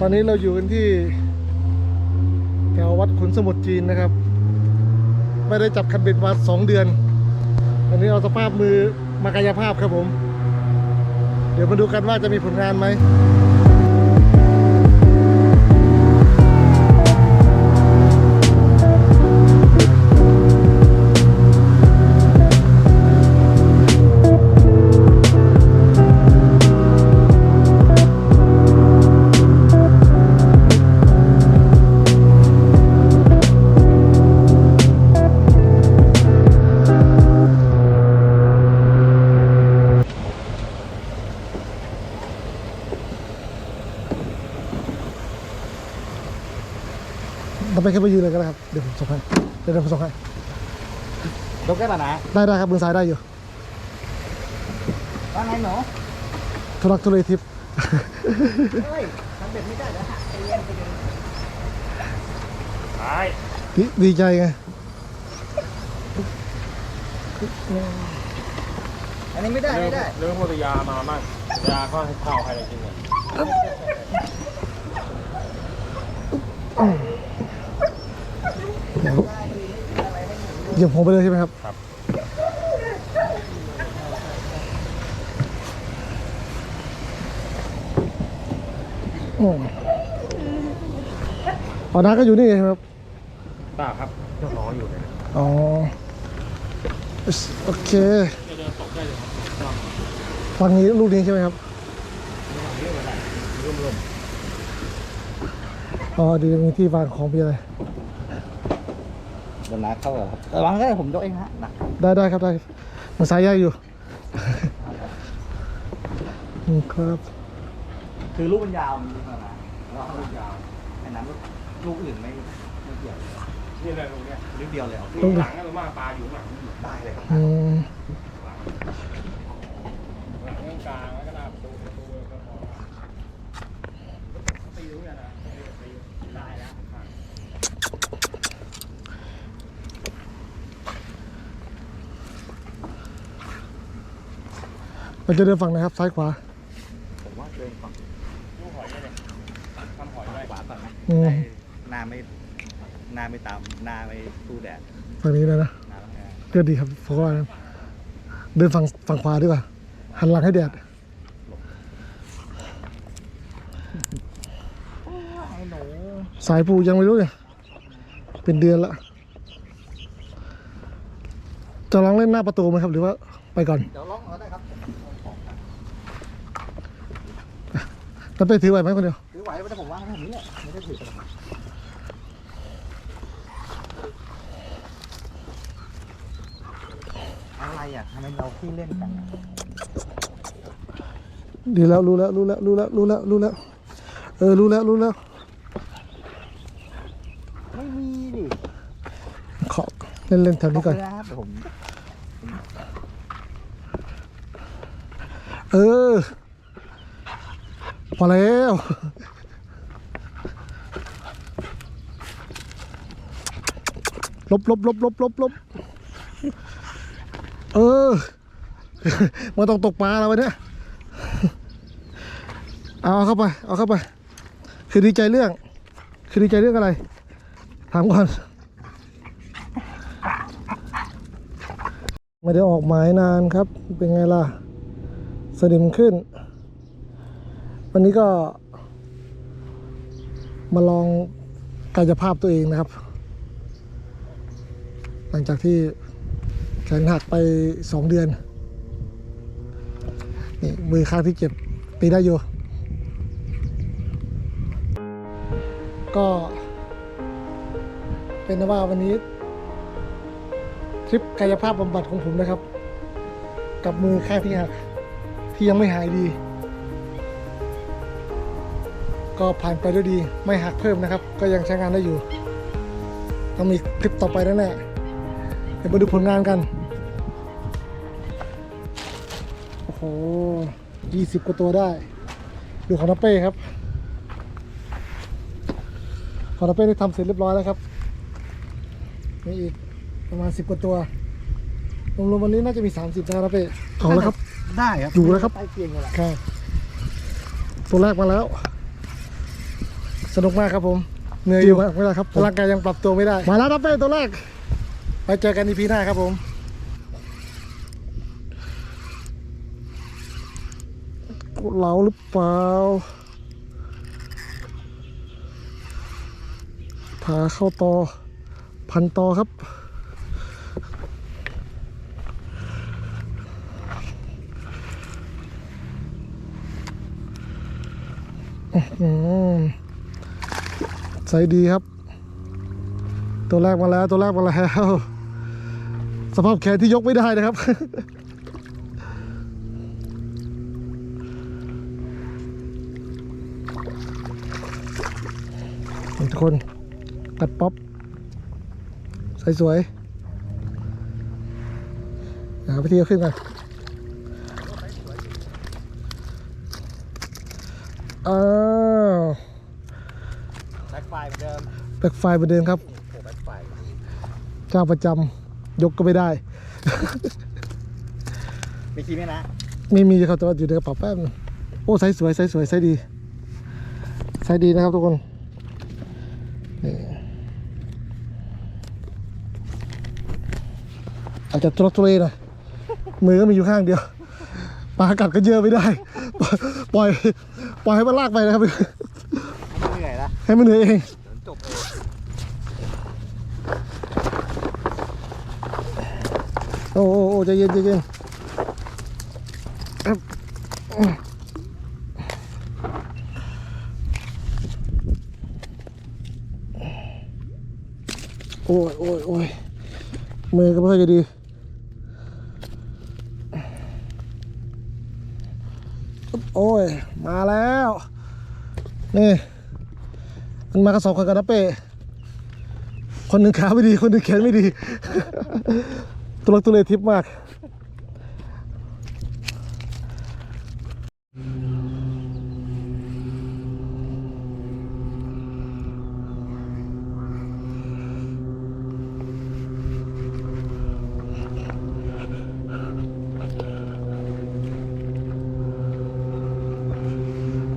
ตอนนี้เราอยู่กันที่แถววัดขุนสมุทรจีนนะครับ ไม่ได้จับคันเบ็ดมาสองเดือนอันนี้เอาสภาพมือมากายภาพครับผม เดี๋ยวมาดูกันว่าจะมีผลงานไหม เราไปแค่ไปยืนเลยก็ได้ครับ เดี๋ยวผมส่งให้ เดี๋ยวผมส่งให้ ยกได้ป่ะนะได้ได้ครับมือซ้ายได้อยู่ว่าไงหนูทุรักทุเลทิพย์ เฮ้ยทำเบ็ดไม่ได้แล้วฮะใจเย็นใจเย็นดีดีใจไง อันนี้ไม่ได้ ไม่ได้ เรื่องพวกยามามั่งยาก็ให้ข้าวใครจะกินเนี่ย เหยียบหัวไปเลยใช่ไหมครับ ครับอืมอ๋อน้าก็อยู่นี่ใช่ไหมครับ เปล่าครับเจ้าของอยู่เลยอ๋อ โอเคเดินตกได้เลยครับฟังนี้ลูกนี้ใช่ไหมครับ อ๋อดีมีที่วางของมีอะไร เดี๋ยวนะเข้ากับระวังก็ได้ผมยกเองฮะนะได้ได้ครับได้มันสายใหญ่อยู่อืมครับคือลูกมันยาวมันดีกว่านะแล้วเอาลูกยาวไอ้นั้นลูกลูกอื่นไม่ไม่เกี่ยวนี่แหละตรงเนี้ยลูกเดียวเลยเอาลูกหลังก็มากปลาอยู่หลังได้เลยครับอืมหลังกลางแล้วก็หน้าประตูประตูก็พอตีรู้ยังนะตีได้แล้ว มันจะเดินฝั่งไหนครับซ้ายขวาผมว่าเดินฝั่งลูกหอยเนี่ยทำหอยไว้ขวาก่อนนะอืมหน้าไม่หน้าไม่ตามหน้าไม่สู้แดดฝั่งนี้เลยนะหน้าต้องแอร์เลือดดีครับเพราะว่าเดินฝั่งฝั่งขวาดีกว่าหันหลังให้แดดไอ้หนูสายปูยังไม่รู้เลยเป็นเดือนละจะลองเล่นหน้าประตูไหมครับ หรือว่าไปก่อน เดี๋ยวลองเอาได้ครับ แล้วไปถือไหวไหมคนเดียวถือไหวไม่ได้ผมว่างให้ผมนี่แหละไม่ได้ถืออะไรอะทำไมเราขี้เล่นกันอะดีแล้วรู้แล้วรู้แล้วรู้แล้วรู้แล้วรู้แล้วเออรู้แล้วรู้แล้วไม่มีดิขอเล่นเล่นแถวนี้ก่อนขบคุณนะครับเดี๋ยวผมเออ พอแล้วลบลบลบลบลบลบเออมันต้องตกปลาแล้ววันเนี้ยเอาเข้าไป เอาเข้าไป คือดีใจเรื่อง คือดีใจเรื่องอะไร ถามก่อน ไม่ได้ออกหมายนานครับ เป็นไงล่ะ สนิมขึ้น วันนี้ก็มาลองกายภาพตัวเองนะครับ หลังจากที่แขนหักไปสองเดือน นี่มือข้างที่เจ็บตีได้อยู่ ก็เป็นว่าวันนี้ทริปกายภาพบำบัดของผมนะครับ กับมือข้างที่หักที่ยังไม่หายดี ก็ผ่านไปด้วยดีไม่หักเพิ่มนะครับ ก็ยังใช้งานได้อยู่ ต้องมีคลิปต่อไปแน่ๆเดี๋ยวมาดูผลงานกัน โอ้โหยี่สิบกว่าตัวได้ ดูของน้าเป้ครับของน้าเป้ได้ทำเสร็จเรียบร้อยแล้วครับมีอีกประมาณสิบกว่าตัวรวมๆวันนี้น่าจะมี 30นะครับน้าเป้เอาแล้วครับ ได้ครับ อยู่แล้วครับใกล้เคียงกันแหละครับตัวแรกมาแล้ว สนุกมากครับผมเหนื่อยอยู่มากไม่ได้ครับร่างกายยังปรับตัวไม่ได้ มาแล้วดับเบิลตัวแรก ไปเจอกันอีพีหน้าครับผมเหลาหรือเปล่า พาเข้าต่อ พันต่อครับ ใส่ดีครับ ตัวแรกมาแล้วตัวแรกมาแล้ว สภาพแขนที่ยกไม่ได้นะครับ ทุกคนตัดป๊อปสวยหาพิธีขึ้นกันอ้าว แบ็คไฟเหมือนเดิมแบ็คไฟล์ประเดิมครับโอ้แบ็คไฟเจ้าประจำยกก็ไม่ได้ มีคีย์ไหมนะไม่มีครับแต่ว่าอยู่ในกระเป๋าแป๊บนึงโอ้ไซส์สวยไซส์สวยไซส์ดีไซส์ดีนะครับทุกคนนี่อาจจะทุรกทุเลหน่อยมือก็มีอยู่ข้างเดียวปลากัดก็เยอะไม่ได้ ปล่อยปล่อยให้มันลากไปนะครับ ไม่เหนื่อยละ ให้มันเหนื่อยเองจบเองโอ้โอ้โอ้ใจเย็นใจเย็นโอ้ยโอ้ยโอ้ยมือก็ไม่ค่อยจะดีโอ้ย มาแล้ว นี่ มันมากระสอบคนกันนะเป้คนหนึ่งขาไม่ดี คนหนึ่งแขนไม่ดี ตุลักตุเลทิพมาก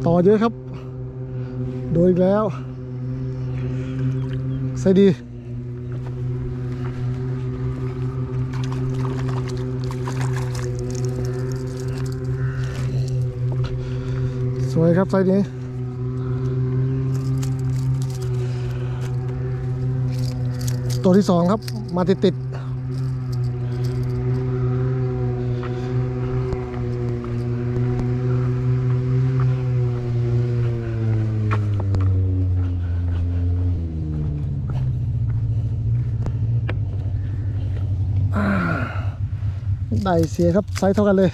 ต่อเยอะครับ โดนอีกแล้ว ส่ดีสวยครับไซส์นี้ตัวที่สองครับมาติดติด เสียครับไซส์เท่ากันเลย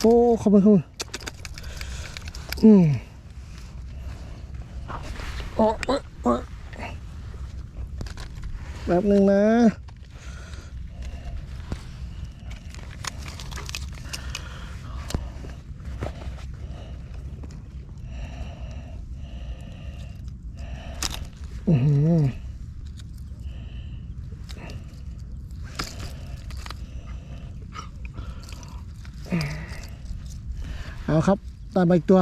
โอ้ขอบคุณครับอืมโอ้โอ้โอ้แบบหนึ่งนะ อือหือ เอาครับได้มาอีกตัว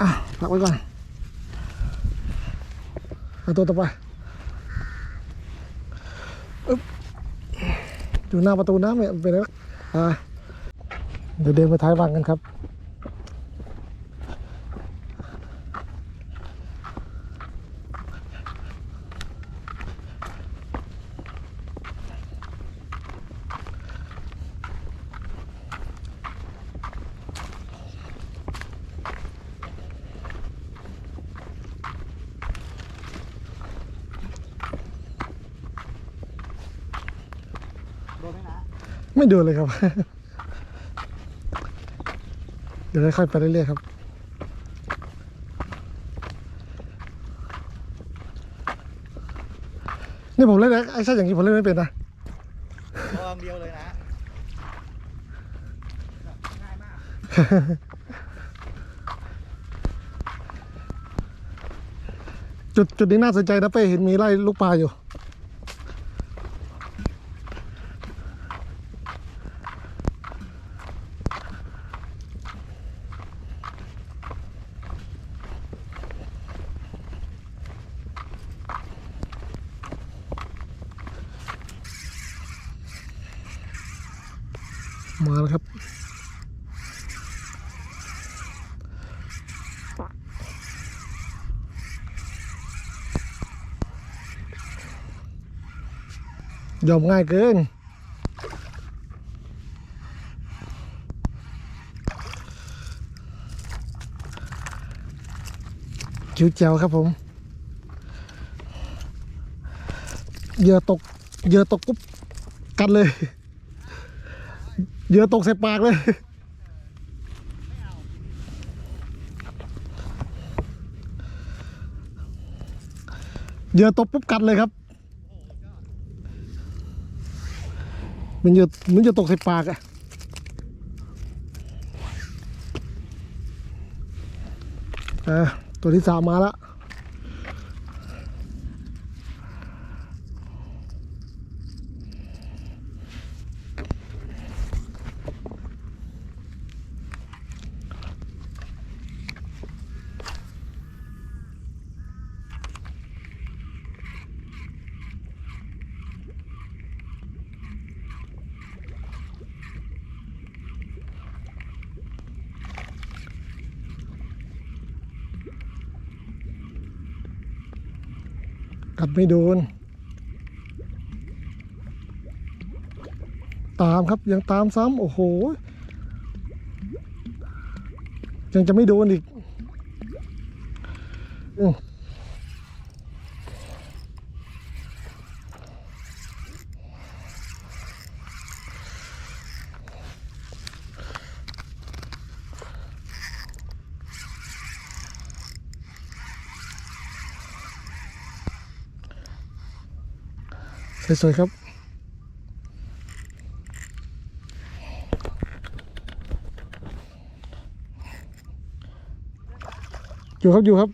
อะพักไว้ก่อนเอาตัวต่อไปอึ๊บอยู่หน้าประตูน้ำเนี่ยเป็นอะไรอ่าเดี๋ยวเดินไปท้ายวังกันครับ โดนไหมนะ ไม่ดูเลยครับ เดี๋ยวค่อยๆไปเรื่อยๆครับนี่ผมเล่นไอ้ชั่นอย่างนี้ผมเล่นไม่เป็นนะลองเดียวเลยนะง่ายมากจุดจุดนี้น่าสนใจนะเป้เห็นมีไล่ลูกปลาอยู่ มาแล้วครับยอมง่ายเกินคิวเจียวครับผมเหยื่อตกเหยื่อตกปุ๊บ กัดเลย เหยื่อตกใส่ปากเลยเหยื่อตกปุ๊บกัดเลยครับ มันจะมันจะตกใส่ปากอะอะตัวที่สามมาแล้ว ไม่โดน ตามครับยังตามซ้ำโอ้โห ยังจะไม่โดนอีกอืม สวยๆครับอยู่ครับอยู่ครับ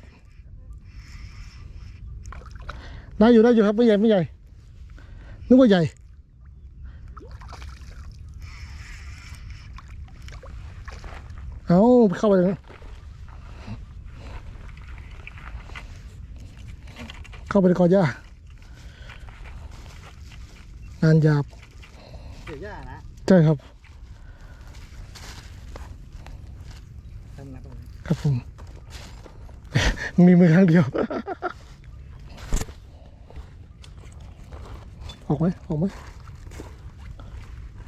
ได้อยู่ได้อยู่ครับไม่ใหญ่ไม่ใหญ่นึกว่าใหญ่เอาเข้าไปเลยเข้าไปในกอหญ้าานหยาบเสียย่านะใช่ครับทำนะตรงนี้ครับผม มีมือข้างเดียว ออกไหมออกไหม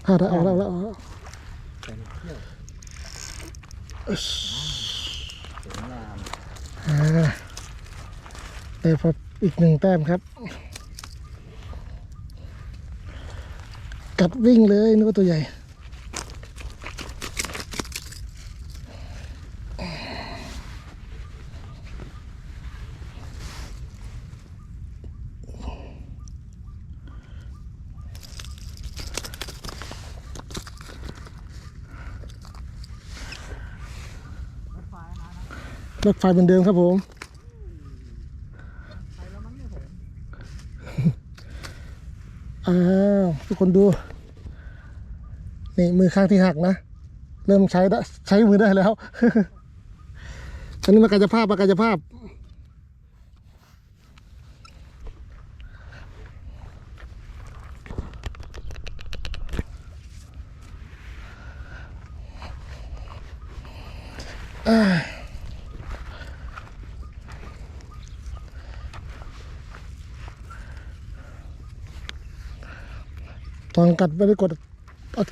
อ่าได้ออกแล้วออกแล้วออกแล้วเป็นเที่ยวสวยงามอ่าได้พบอีกหนึ่งแต้มครับ กัดวิ่งเลยนึกว่าตัวใหญ่ รถไฟเหมือนเดิมครับผมอ้าวทุกคนดู นี่มือข้างที่หักนะ เริ่มใช้ได้ใช้มือได้แล้ว อันนี้มากายภาพมากายภาพ ตอนกัดไม่ได้กด อั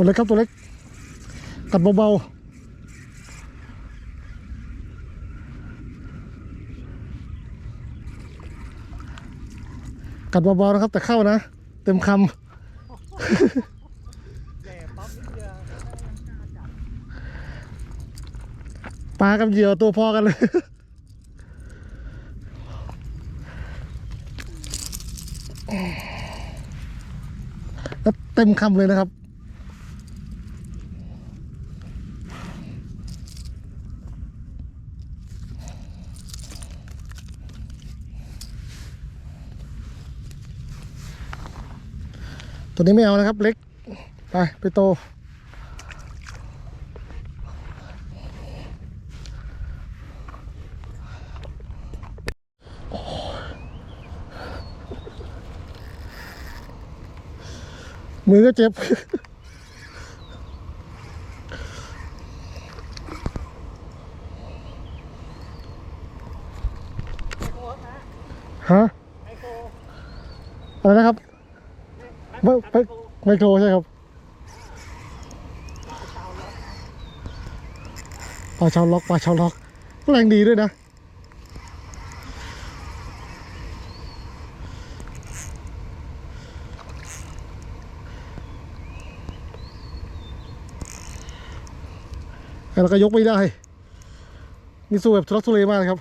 ตัวเล็กครับตัวเล็กกัดเบาๆกัดเบาๆนะครับ แต่เข้านะ เต็มคำปลากับเหยื่อตัวพอกันเลยแล้วเต็มคำเลยนะครับ ตัวนี้ไม่เอานะครับ เล็ก ไป ไปโต มือก็เจ็บฮะอะไรนะครับ ไมโครใช่ครับปลาชาวล็อกปลาชาวล็อกแรงดีด้วยนะแล้วก็ยกไม่ได้ มีสู้แบบทุลักทุเลมากครับ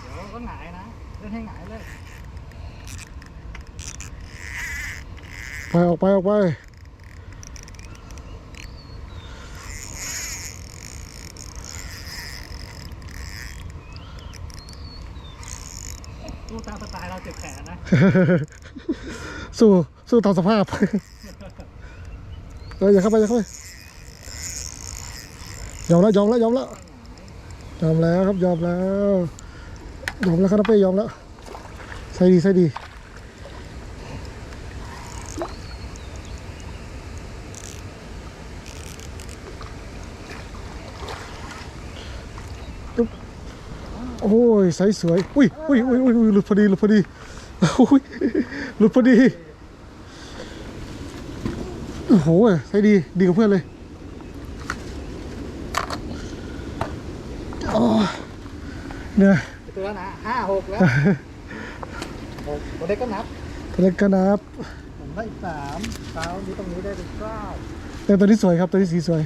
เดี๋ยวก็หงายนะเล่นให้หงายเลย ไปออกไปออกไปตู้ตามสไตล์เราเจ็บแขนนะ สู้สู้ตามสภาพเอออย่าเข้าไปอย่าเข้าไปยอมแล้วยอมแล้วยอมแล้วยอมแล้วครับยอมแล้วยอมแล้วครับน้าเป้ยอมแล้วใส่ดีใส่ดี โอ้ยใสสวยอุ้ยอุ้ยอุ้ยอุ้ยอุ้ยหลุดพอดีหลุดพอดีอุ้ยหลุดพอดีโอ้โหใช้ดีดีกับเพื่อนเลยโอ้ยเหนื่อยตัวนะห้าหกแล้วหกตัวเล็กก็นับตัวเล็กก็นับผมได้อีกสามเท้านี้ตรงนี้ได้เป็นเก้าแต่ตัวนี้สวยครับตัวนี้สีสวย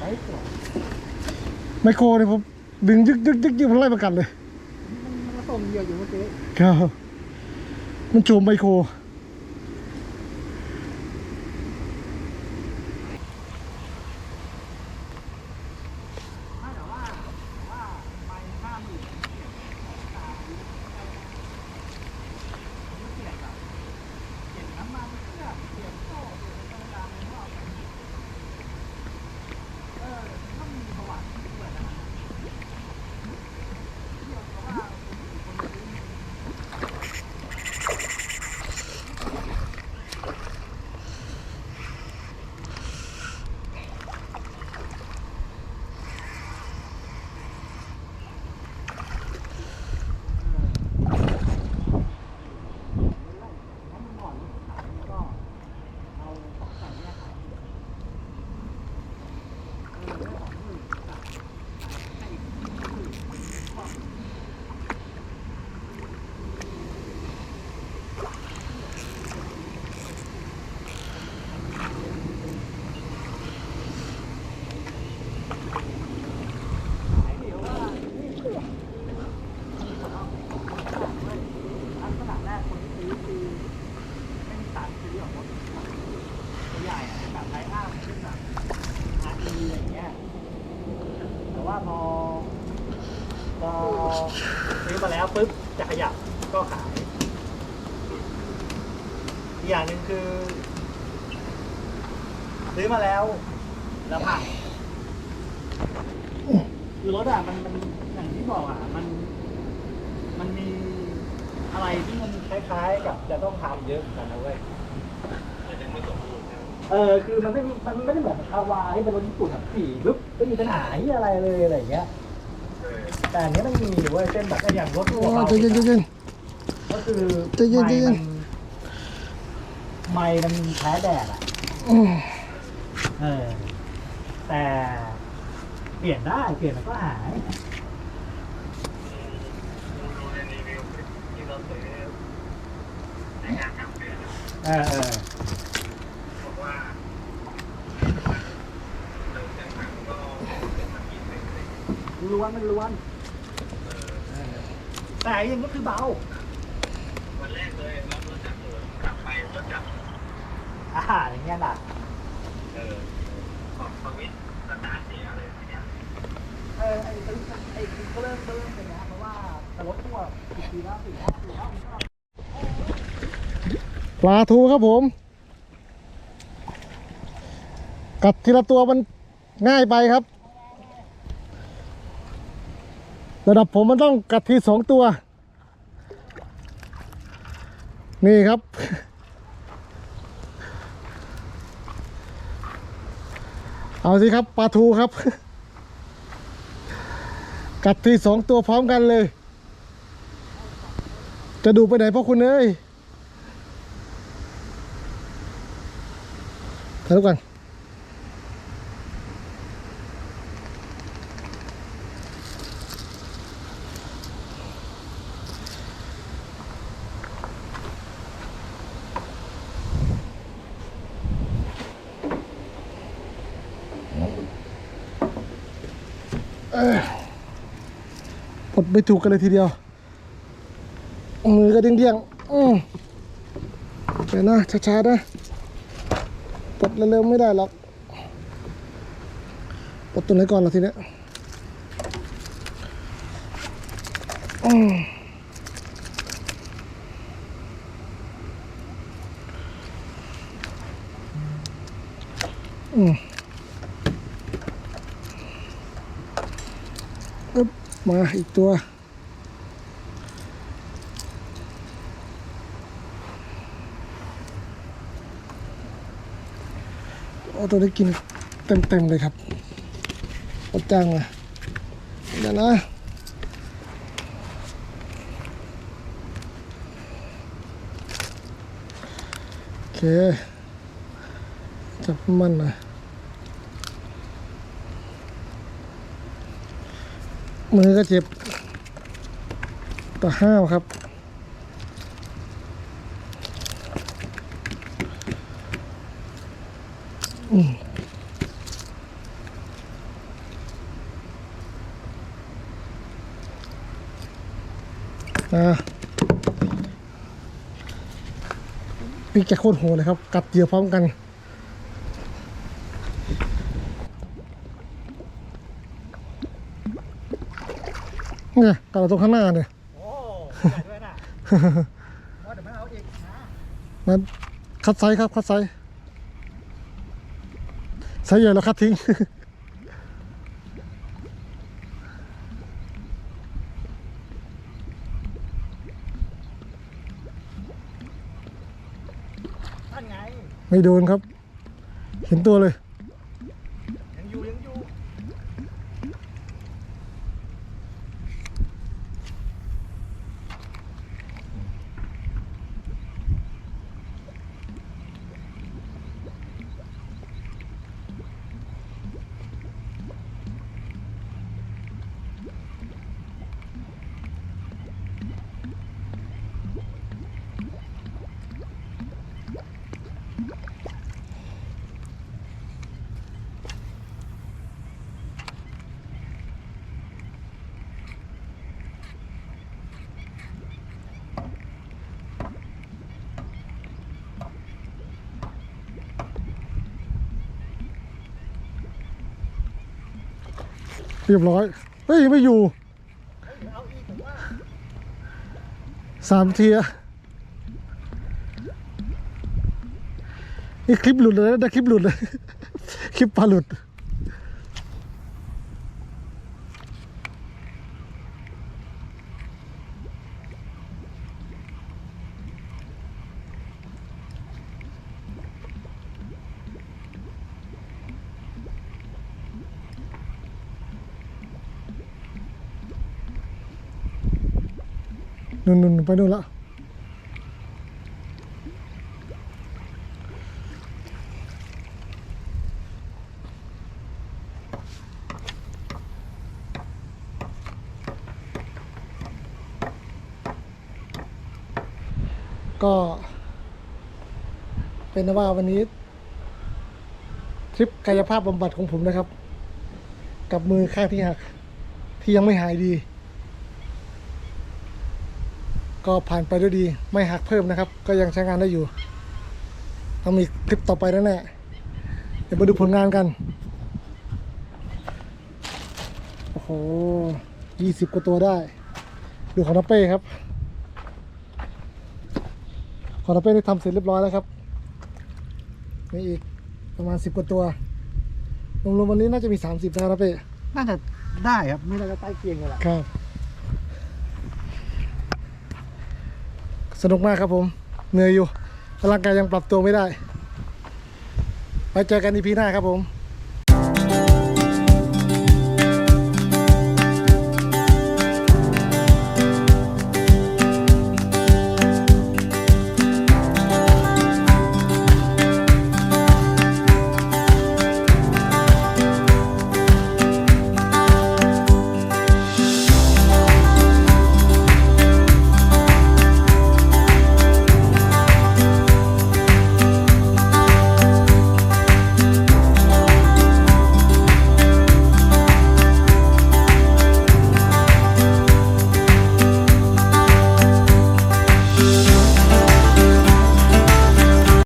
ไอ้ตัวไมโครเนี่ยผม ดึงยึกยึกยึกยึกมันไล่ประกันเลย มันมันก็ต้มเยอะอยู่เมื่อกี้ครับมันโจมไมโคร แต่อันเนี้ยมันมีเว้ยเส้นแบบอย่างรถโอ้หัวใจเย็นใจเย็น ก็คือใจเย็นใจเย็นไไม้มันแพ้แดดอะเออ แต่เปลี่ยนได้เปลี่ยนมันก็หายเออเออ ล้วนมันล้วนเออแต่ยังก็คือเบา วันแรกเลยรับรถจากสวนกลับไปรถจากอ่าอย่างเงี้ยน่ะเออของสวิตช์สตาร์ทเสียเลยทีเนี้ยเออไอ้ไอ้ไอ้ก็เริ่มก็เริ่มเป็นนะเพราะว่าแต่รถทั่วสิบปีแล้วสี่ห้าสี่ห้ามันก็ปลาทูครับผม กัดทีละตัวมันง่ายไปครับ ระดับผมมันต้องกัดทีสองตัว นี่ครับ เอาสิครับปลาทูครับ กัดทีสองตัวพร้อมกันเลย จะดูไปไหนพ่อคุณเอ้ยถ่ายรูปกัน ปลดไม่ถูกกันเลยทีเดียว มือก็เดี้ยงๆอืมเดี๋ยวนะช้าๆนะปลดเร็วๆไม่ได้หรอกปลดตัวไหนก่อนล่ะทีเนี้ยอืมอืมอึ๊บ มาอีกตัว โอ้ตัวนี้กินเต็มๆเลยครับอดจังอะเดี๋ยวนะโอเค จับมันน่อ มือก็เจ็บต่อห้าวครับนะปีกแกโคตรโหดเลยครับ กัดเหยื่อพร้อมกัน เนี่ยกัดเราตรงข้างหน้าเนี่ยโอ้ใหญ่ด้วยน่ะว่าเดี๋ยวไม่เอาอีกนะมันคัดไซส์ครับคัดไซส์ไซส์ใหญ่แล้วคัดทิ้งนั่นไงไม่โดนครับ เห็นตัวเลย เรียบร้อย เฮ้ย ไม่อยู่สามเทียนี่คลิปหลุดเลยนะคลิปหลุดเลย คลิปปลาหลุด ไปนู่ละก็เป็นว่าวันนี้ ทริปกายภาพบำบัดของผมนะครับ กับมือข้างที่หัก ที่ยังไม่หายดี ก็ผ่านไปด้วยดีไม่หักเพิ่มนะครับ ก็ยังใช้งานได้อยู่ ต้องมีคลิปต่อไปแน่ๆเดี๋ยวมาดูผลงานกัน โอ้โหยี่สิบกว่าตัวได้ ดูของน้าเป้ครับ ของน้าเป้ได้ทำเสร็จเรียบร้อยแล้วครับมีอีกประมาณสิบกว่าตัวรวมๆวันนี้น่าจะมีสามสิบนะครับน้าเป้น่าจะได้ครับไม่น่าจะใต้เคียงกันแหละครับ สนุกมากครับผม เหนื่อยอยู่ร่างกายยังปรับตัวไม่ได้ ไปเจอกันอีพีหน้าครับผม